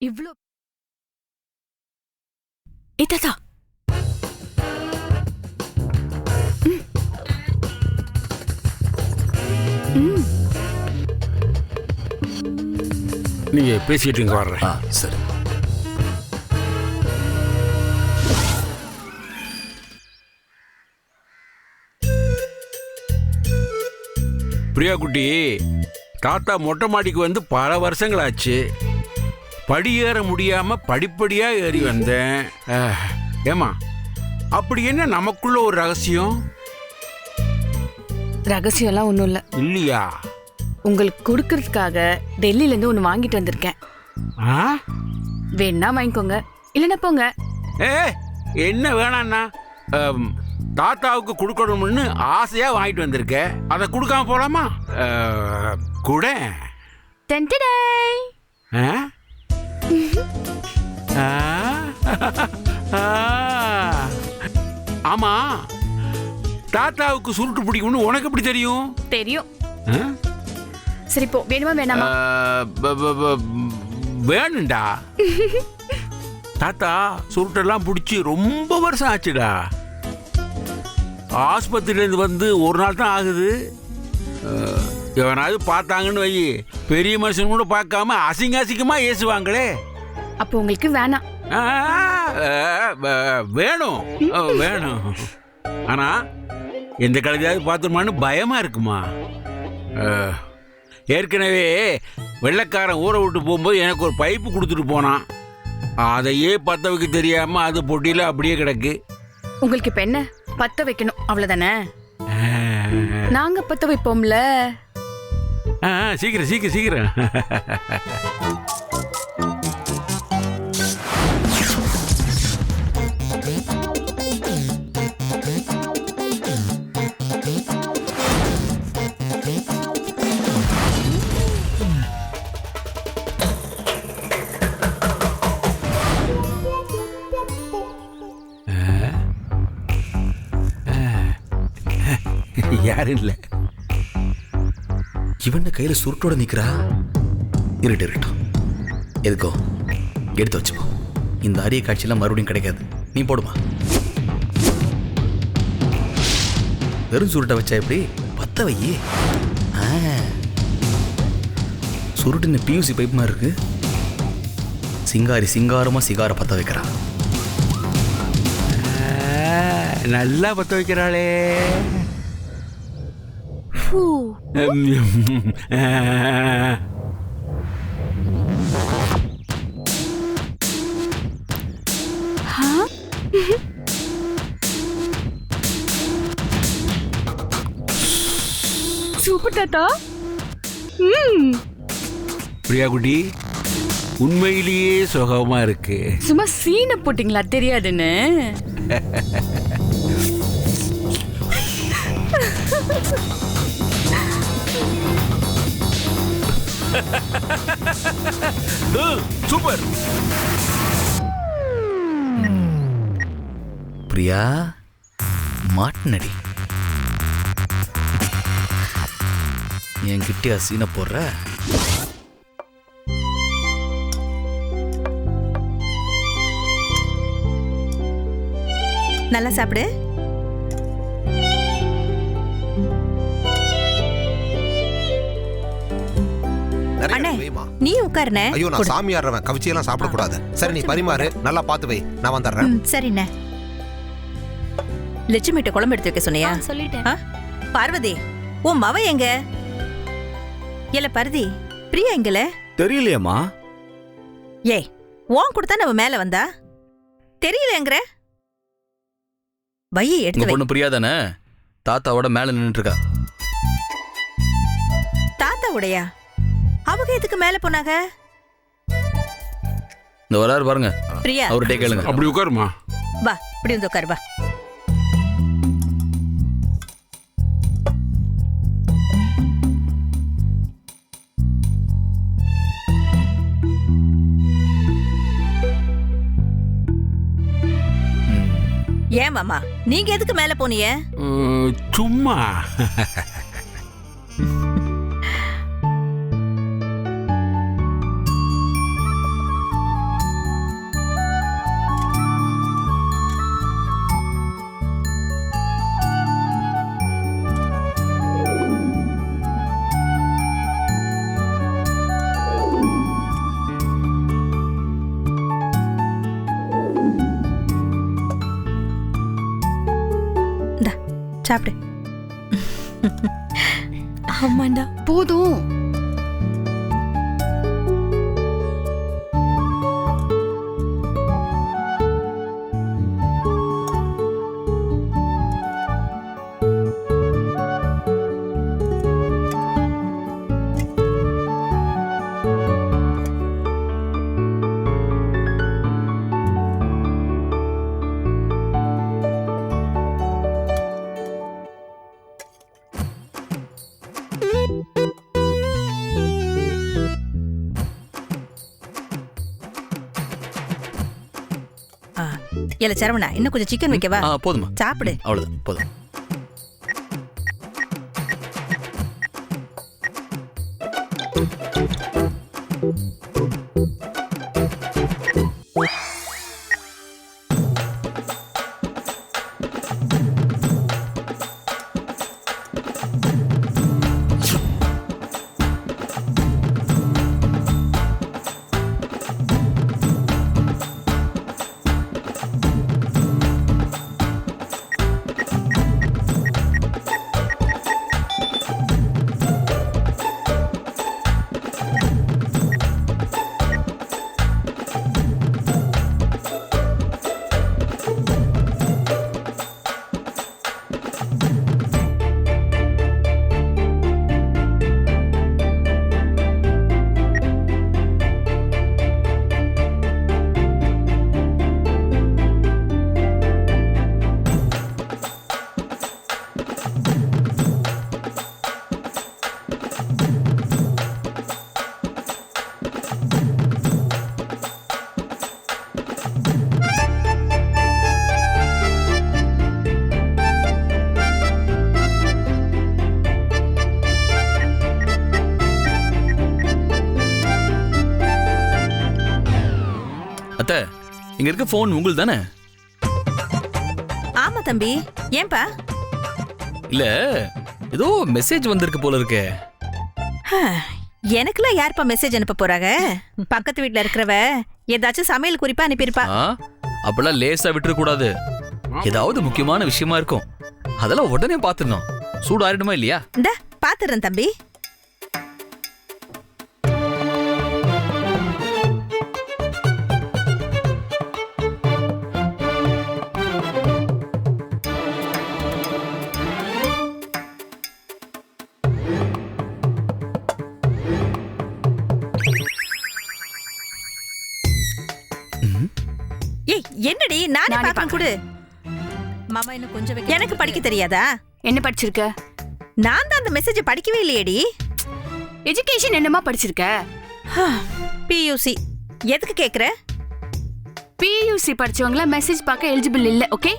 இவ்ளோ. ம். நீங்க பேசிட்டு இங்க வர்றேன் ஆ சரி பிரியா குட்டி தாத்தா மொட்டை மாடிக்கு வந்து பல வருஷங்களாச்சு படி ஏற முடியாம படிப்படியா ஏறி வந்தேன். ஏம்மா அப்படி என்ன நமக்குள்ள ஒரு ரகசியம்? ரகசியம்லாம் ஒன்றும் இல்லை. இல்லையா? உங்களுக்கு கொடுக்கறதுக்காக டெல்லியில இருந்து ஒன்று வாங்கிட்டு வந்திருக்கேன். ஆ? வேணா வாங்கிக்கோங்க. இல்லைன்னா போங்க. ஏ என்ன வேணாண்ணா தாத்தாவுக்கு கொடுக்கணும்னு ஆசையா வாங்கிட்டு வந்திருக்க. அதை கொடுக்காம போலாமா? கூட. டென்டடை. ஆ? ஆ? ஆமா. தாத்தாவுக்கு சுருட்டு பிடிக்கும்னு உனக்கு எப்படி தெரியும்? தெரியும். ஆ? சரி போ. வேணுமா வேணாமா? ஆ, ப- ப- ப- வேணும்டா. தாத்தா சுருட்டெல்லாம் பிடிச்சி ரொம்ப வருஷம் ஆச்சுடா. ஆஸ்பத்திரியிலேருந்து வந்து ஒரு நாள் தான் ஆகுது. ஆ, எவனாவது பார்த்தாங்கன்னு வை. பெரிய மனுஷன் கூட பார்க்காம அசிங்க அசிங்கமாக ஏசுவாங்களே. அப்போ உங்களுக்கு வேணாம். வேணும். வேணும். ஆனா எந்த கழுதையாவது பார்த்துருமான்னு பயமா இருக்குமா? ஏற்கனவே வெள்ளைக்காரன் ஊரை விட்டு போகும்போது எனக்கு ஒரு பைப்பு கொடுத்துட்டு போனான். அதையே பத்த வைக்க தெரியாம அது பொட்டியில் அப்படியே கிடக்கு. உங்களுக்கு இப்ப என்ன? பத்த வைக்கணும். அவ்வளவுதானே? நாங்க பத்த வைப்போம்ல. சீக்கிரம் சீக்கிரம் சீக்கிரம். யாரும் இல்லை. இவன் கையில சுருட்டோட நிக்கிறா? இருட்டு இருக்கட்டும் எதுக்கோ? எடுத்து வச்சுப்போ இந்த அரிய காட்சியெல்லாம் மறுபடியும் கிடைக்காது. நீ போடுமா? வெறும் சுருட்டை வச்சா எப்படி? பத்த வையே. ஆ. சுருட்டுன்னு பியூசி பைப் மாதிரி இருக்கு. சிங்காரி சிங்காரமா சிகார பத்த வைக்கிறா. நல்லா பத்த வைக்கிறாளே. சூப்பர் தாத்தா. ம். பிரியா குட்டி உண்மையிலேயே சுகமா இருக்கு. சும்மா சீனை போட்டிங்களா தெரியாதுன்னு. சூப்பர். பிரியா மாட்டினடி என்கிட்டயா சீனை போடுற? நல்லா சாப்பிடு. வைமா? நீ உட்காருண்ணே. ஐயோ நான் சாமியாடுறவன் கவிச்சியெல்லாம் சாப்பிடக்கூடாது சரி நீ பரிமாறு. நல்லா பார்த்து வை. நான் வந்துடுறேன். சரிண்ணே. லட்சுமிட்ட குழம்பு எடுத்து வைக்க சொன்னியா? சொல்லிட்டேன்? பார்வதி உன் மவ எங்க? இல்ல பருதி பிரியா எங்கல? தெரியலையம்மா. ஏய் உன் கூட தான் நம்ம மேல வந்தா? தெரியலங்கிற வையை எடுத்து வை. பொண்ணு பிரியா தானே? தாத்தாவோட மேல நின்னுட்டு இருக்கா. தாத்தா உடையா அவங்க எதுக்கு மேல போனாங்க? இந்த வராரு பாருங்க. பிரியா. அவர்கிட்ட கேளுங்க. அப்படி உட்காருமா? வா இப்படி வந்து உட்காரு வா. ஏன் மாமா நீங்க எதுக்கு மேல போனீங்க? சும்மா. இல்ல சரவணா இன்னும் கொஞ்சம் சிக்கன் வைக்கவா? போதுமா சாப்பிடு. அவ்வளோதான் போதும். இங்க இருக்க ஃபோன் உங்கள் தானே ஆமா தம்பி. ஏன்பா? இல்ல ஏதோ மெசேஜ் வந்திருக்கு போல இருக்கே. எனக்குலாம் யார்ப்பா மெசேஜ் அனுப்ப போறாங்க பக்கத்து வீட்ல இருக்கிறவ ஏதாச்சும் சமையல் குறிப்பா அனுப்பியிருப்பா. அப்பெல்லாம் லேசா விட்டுற கூடாது ஏதாவது முக்கியமான விஷயமா இருக்கும். அதெல்லாம் உடனே பார்த்துடணும் சூடாறிடுமா இல்லையா? இந்த பாத்துறேன் தம்பி. நானே பார்க்கணும் கொடு. மாமா இன்னும் கொஞ்சம் வைக்க எனக்கு படிக்க தெரியாதா? என்ன படிச்சிருக்க? நான் தான் அந்த மெசேஜை படிக்கவே இல்லையேடி. எஜுகேஷன் என்னமா படிச்சிருக்க? பியூசி எதுக்கு கேக்குற? பியூசி படிச்சவங்கள மெசேஜ் பார்க்க எலிஜிபிள் இல்ல ஓகே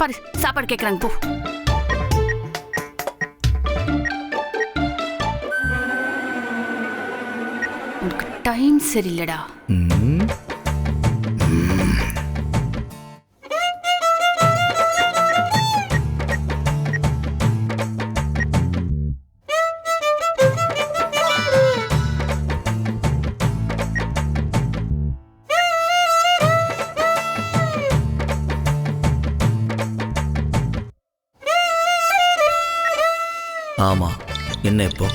பாரு சாப்பாடு கேக்குறாங்க போ. டைம் சரியில்லடா. ம். ஆமா என்ன இப்போ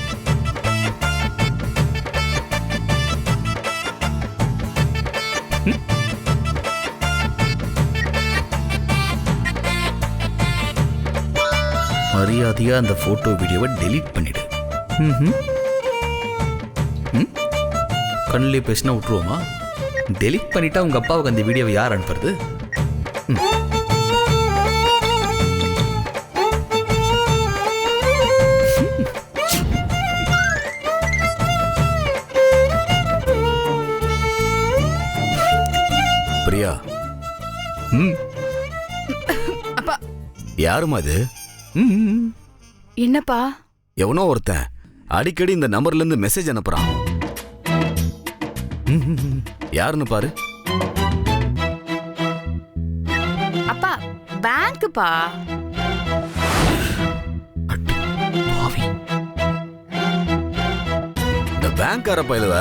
மரியாதையா அந்த போட்டோ வீடியோவை டெலீட் பண்ணிடு. ம் கண்ணிலே பேசினா விட்டுருவோமா டெலீட் பண்ணிட்டா உங்க அப்பாவுக்கு அந்த வீடியோவை யார் அனுப்புறது அப்பா. யாரும்மா அது. என்னப்பா? எவனோ ஒருத்தன். அடிக்கடி இந்த நம்பர்ல இருந்து மெசேஜ் அனுப்புறான். யாருன்னு பாரு. அப்பா பேங்க்குப்பா. பாவி. இந்த பேங்க்கார பயிலுவ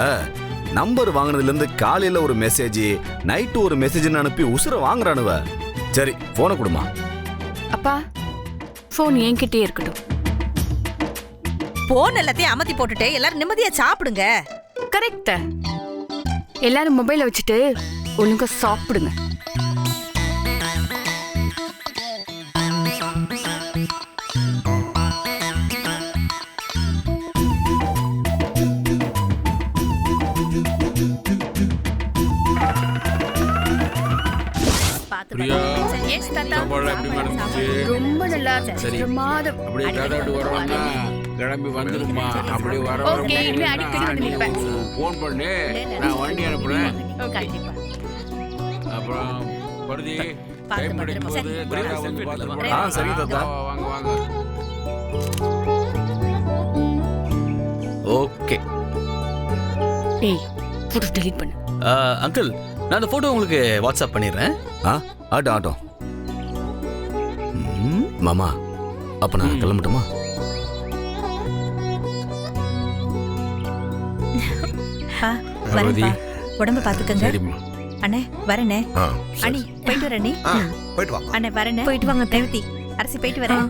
நம்பர் வாங்கினதுல இருந்து காலையில ஒரு மெசேஜ் நைட்டு ஒரு மெசேஜ் அனுப்பி உசுர வாங்குறானுவ. சரி போனை கொடுமா. அப்பா ஃபோன் என்கிட்டயே இருக்கட்டும். போன் எல்லாத்தையும் அமத்தி போட்டுட்டு எல்லாரும் நிம்மதியா சாப்பிடுங்க. கரெக்ட் எல்லாரும் மொபைலை வச்சுட்டு ஒழுங்கா சாப்பிடுங்க. பிரமாதம் அப்படியே வரோம்னா கிளம்பி வந்துருமா அப்படியே வர. ஃபோன் பண்ணு நான் வண்டி அனுப்புறேன். கண்டிப்பா. அப்புறம் பருதி டைம் கிடைக்கும் போது சரி. தாத்தா வந்து பார்த்துட்டு ஆ, சரி தாத்தா. வாங்க வாங்க. ஓகே. ஏய் ஃபோட்டோ delete பண்ணு. அங்கிள் நான் அந்த ஃபோட்டோ உங்களுக்கு வாட்ஸ்அப் பண்ணிடுறேன். ஆ ஆட்டம் ம், மாமா அப்ப நான் கிளம்பட்டுமா? வரேன்ப்பா. உடம்ப பாத்துக்கங்க. அண்ணே வரேனே அண்ணி போயிட்டு வரேன் ஆ, போயிட்டு வா அண்ணே வரேனே போயிட்டு வாங்க தேவதி அரசி போயிட்டு வரேன்.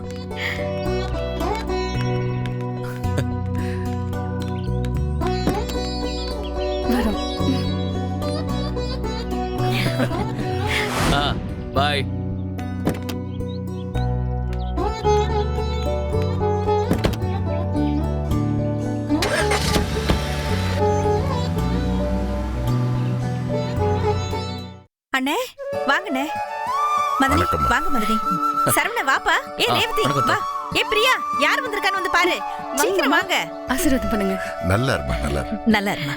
வாங்க மதனி சரவண வாப்பா. ஏ ரேவதி வா. ஏ பிரியா யார் வந்திருக்கான்னு வந்து பாரு. சீக்கிரம் வாங்க. ஆசீர்வாதம் பண்ணுங்க. நல்லா இருப்பா நல்லா. நல்லா இருமா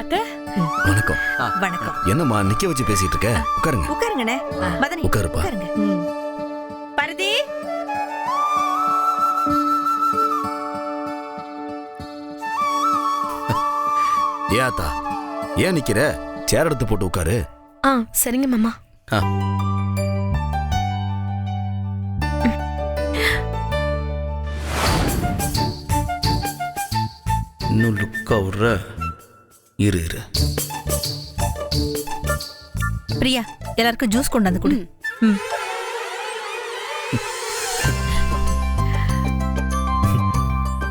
வணக்கம். வணக்கம். என்னம்மா நிக்க வச்சு பேசிட்டு இருக்க? உட்காருங்க. உட்காருங்கண்ணே. மதனி உட்காருப்பா. உட்காருங்க. பரதி ஏன் அத்தா ஏன் நிக்கிற? சேர் எடுத்து போட்டு உட்காரு. ஆ சரிங்க மாமா. லுக்கா விட்ற இரு இரு. பிரியா எல்லாருக்கும் ஜூஸ் கொண்டு வந்து கொடு. ம்.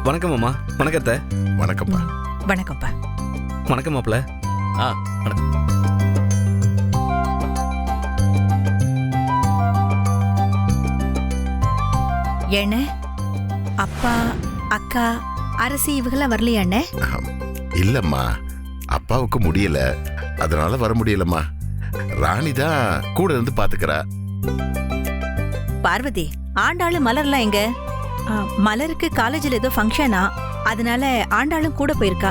வணக்கம் மாமா வணக்கத்த. வணக்கம்ப்பா. வணக்கம்ப்பா. வணக்கம் மாப்பிள. ஆ வணக்கம். ஏண்ணே அப்பா அக்கா அரசி இவங்கெல்லாம் வரலையா அண்ணே இல்லம்மா. அப்பாவுக்கு முடியல. அதனால வர முடியலம்மா. ராணி தான் கூட இருந்து பாத்துக்கிறா. பார்வதி ஆண்டாளும் மலர்லாம் எங்க? ஆ, மலருக்கு காலேஜில் ஏதோ ஃபங்க்ஷனா அதனால ஆண்டாளும் கூட போயிருக்கா.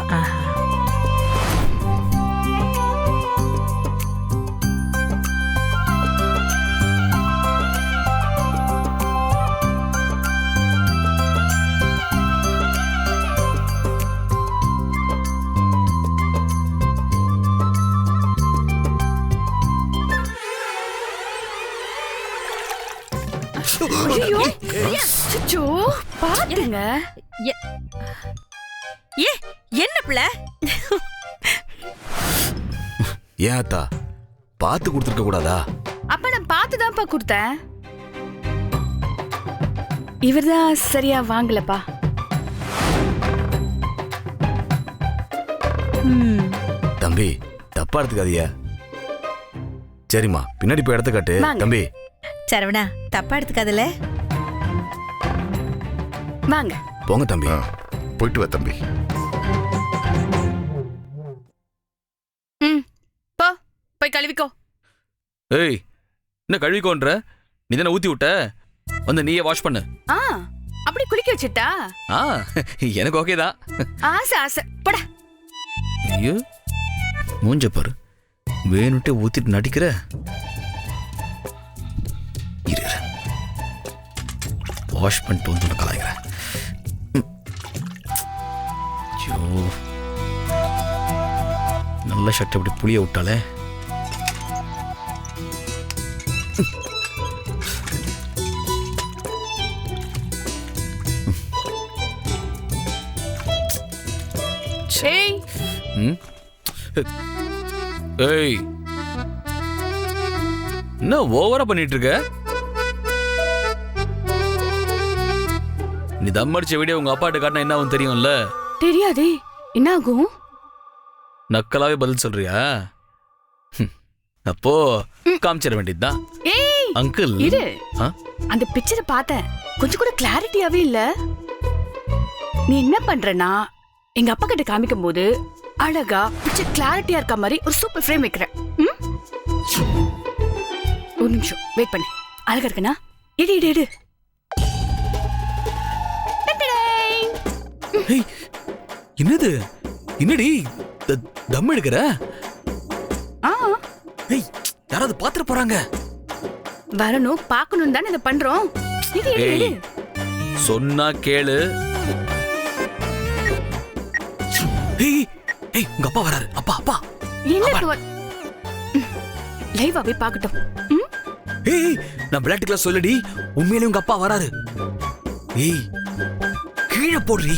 பாத்துங்க ஏ என்ன பிள்ளை? ஏன் அத்தா? பார்த்து கொடுத்துருக்க கூடாதா? அப்ப நான் பார்த்துதான்ப்பா கொடுத்தேன். இவர்தான் சரியா வாங்கலப்பா. தம்பி தப்பா எடுத்துக்காதீங்க. சரிம்மா பின்னாடி போய் இடத்த காட்டு. தம்பி. சரவணா தப்பா எடுத்துக்காதல? வாங்க. போங்க தம்பி. போயிட்டு வா தம்பி. ம் போ போய் கழுவிக்கோ. ஏய் என்ன கழுவிக்கோன்ற? நீ தானே ஊற்றி விட்ட? வந்து நீயே வாஷ் பண்ணு. ஆ அப்படி குளிக்க வச்சுட்டா? ஆ எனக்கு ஓகே தான். ஆசை ஆசை. போடா. ஐயோ மூஞ்ச பாரு. வேணுட்டே ஊத்திட்டு நடிக்கிற? இரு. வாஷ் பண்ணிட்டு வந்து கலாய்க்கிறேன். ஐயோ. நல்ல ஷர்ட் அப்படி புளிய விட்டாலே. ஏய். ம்? ஏய். என்ன ஓவரா பண்ணிட்டு இருக்க நீ தம் அடிச்ச வீடியோ உங்க அப்பாட்ட காட்டினா என்ன ஆகும் தெரியும்ல? தெரியாதே. என்ன ஆகும் நக்கலாவே பதில் சொல்றியா? ஹம். அப்போ காமிச்சிட வேண்டியதுதான். ஏய் அங்கிள். இரு. ஆ? அந்த பிக்சரை பார்த்தேன். கொஞ்சம் கூட கிளாரிட்டியாவே இல்ல. நீ என்ன பண்றனா எங்க அப்பா கிட்ட காமிக்கும் போது அழகா பிக்சர் கிளாரிட்டியா இருக்க மாதிரி ஒரு சூப்பர் ஃப்ரேம் வைக்கிறேன். ம்? ஒரு நிமிஷம் வெயிட் பண்ணு. அழகா இருக்கனா? எடு எடு எடு. டடடேய். என்னது? என்னடி தம் எடுக்கிற? ஆ. ஏய் யாராவது பாத்துற போறாங்க. வரணும் பார்க்கணும் தானே இதை பண்றோம். ஏய் சொன்னா கேளு. ஏய் ஏய் உங்க அப்பா வராரு. அப்பா அப்பா. என்ன லைவாவே பார்க்கட்டும். ம்? ஏய் ஏய், நான் விளையாட்டுக்கெல்லாம் சொல்லடி. உண்மையிலே உங்க அப்பா வராரு. ஏய் கீழே போடுறி.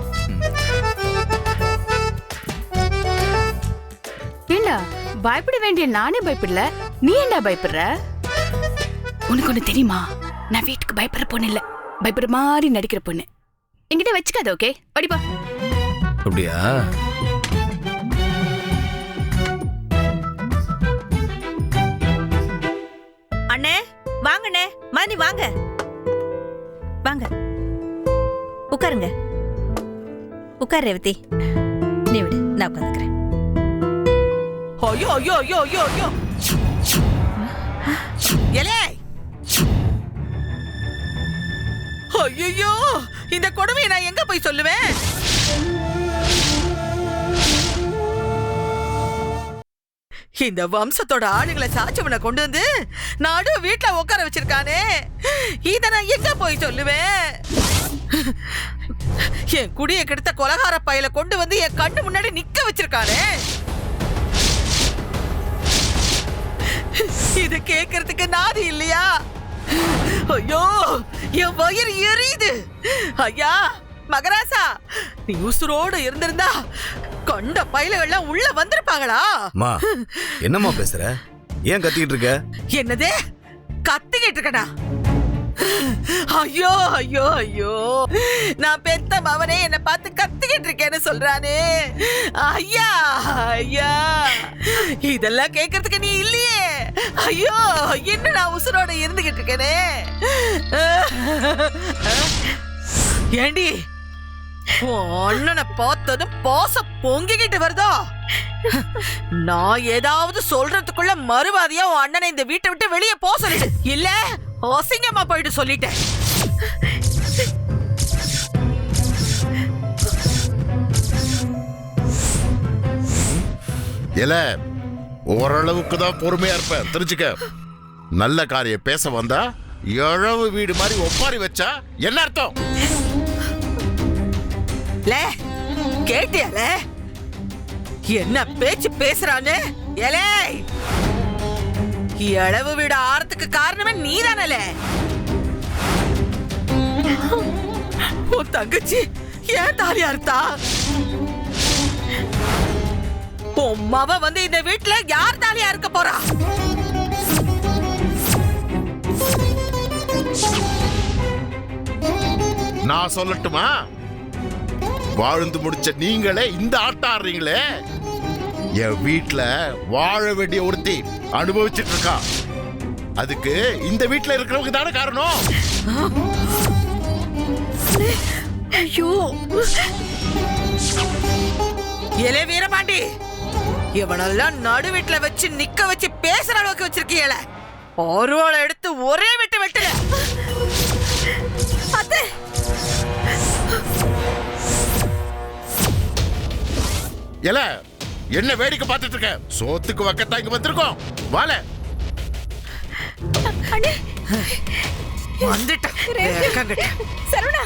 பயப்பட வேண்டிய நானே பயப்படல. நீ ஏண்டா பயப்படுற? உனக்கு ஒண்ணு தெரியுமா? நான் வீட்டுக்கு பயப்படுற பொண்ணு இல்ல. பயப்படுற மாதிரி நடிக்கிற பொண்ணு. என்கிட்ட வச்சுக்காத ஓகே படிப்பா அப்படியா? அண்ணே வாங்கண்ணே. மணி வாங்க. வாங்க. உட்காருங்க. உட்கார் ரேவதி. நீ விடு நான் உட்காந்துக்கிறேன். ஐயோ ஐயோ ஐயோ ஐயோ ஐயோ. எலே! ஐயோ இந்த கொடுமையை நான் எங்க போய் சொல்லுவேன்? இந்த வம்சத்தோட ஆளுங்களை சாச்சவனை கொண்டு வந்து நாடு வீட்ல உட்கார வச்சிருக்கானே. இத நான் எங்க போய் சொல்லுவேன்? என் குடியை கெடுத்த கொலகார பையில கொண்டு வந்து என் கண்ணு முன்னாடி நிக்க வச்சிருக்கானே. இது கேக்குறதுக்கு நாதி இல்லையா? ஐயோ என் வயிறு எரியுது. ஐயா மகராசா நீ உசுரோடு இருந்திருந்தா கொண்ட பயிலெல்லாம் உள்ள வந்திருப்பாங்களா? அம்மா என்னம்மா பேசுற? ஏன் கத்திக்கிட்டு இருக்க? என்னது? கத்திக்கிட்டு இருக்கடா ஐயோ ஐயோ ஐயோ. நான் பெத்த மவனே என்னை பார்த்து கத்திக்கிட்டு இருக்கேன்னு சொல்றானே. ஐயா ஐயா. இதெல்லாம் கேட்கறதுக்கு நீ இல்லையே. ஐயோ என்ன நான் உசுரோட இருந்துகிட்டு இருக்கேனே? ஏண்டி அண்ணனை பார்த்ததும் பாச பொங்கிக்கிட்டு வருதோ? நான் ஏதாவது சொல்றதுக்குள்ள மறுவாதியா உன் அண்ணனை இந்த வீட்டை விட்டு வெளியே போக சொல்லிட்டு? இல்ல அசிங்கமா போயிட்டு சொல்லிட்டேன். இல்லை ஓரளவுக்கு தான் பொறுமையா இருப்பேன் தெரிஞ்சுக்க. நல்ல காரியம் பேச வந்தா இழவு வீடு மாதிரி ஒப்பாரி வச்சா என்ன அர்த்தம்? லே கேட்டியால என்ன பேச்சு பேசுறானு? ஏலே! இளவு வீடு ஆறதுக்கு காரணமே நீதானல உன் தங்கச்சி ஏன் தாலியா இருந்தா? உன் மவ வந்து இந்த வீட்டுல யார் தாலியா இருக்க போறா? நான் சொல்லட்டுமா? வாழ்ந்து முடிச்ச நீங்களே இந்த ஆட்டம் ஆடுறீங்களே? என் வீட்ல வாழ வேண்டிய ஒருத்தி அனுபவிச்சிட்டு இருக்கா. அதுக்கு இந்த வீட்ல இருக்கிறவங்க தானே காரணம்? இலே வீரபாண்டி இவனெல்லாம் நடு வீட்டுல வச்சு நிக்க வச்சு பேசுற அளவுக்கு வச்சிருக்கீங்கள? ஒருவளை எடுத்து ஒரே விட்டு வெட்டுல அத்தை! எல என்ன வேடிக்கை பார்த்துட்டு இருக்க? சோத்துக்கு வக்கத்தான் இங்க வந்திருக்கோம். வாழ வந்துட்டேன். சரவணா.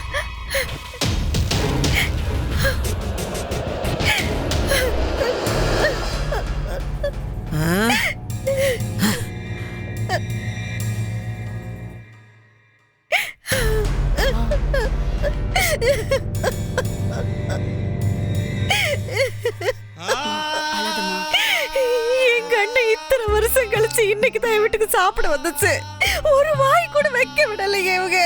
சாப்பிட வந்துச்சு. ஒரு வாய் கூட வைக்க விடலையே இவங்க.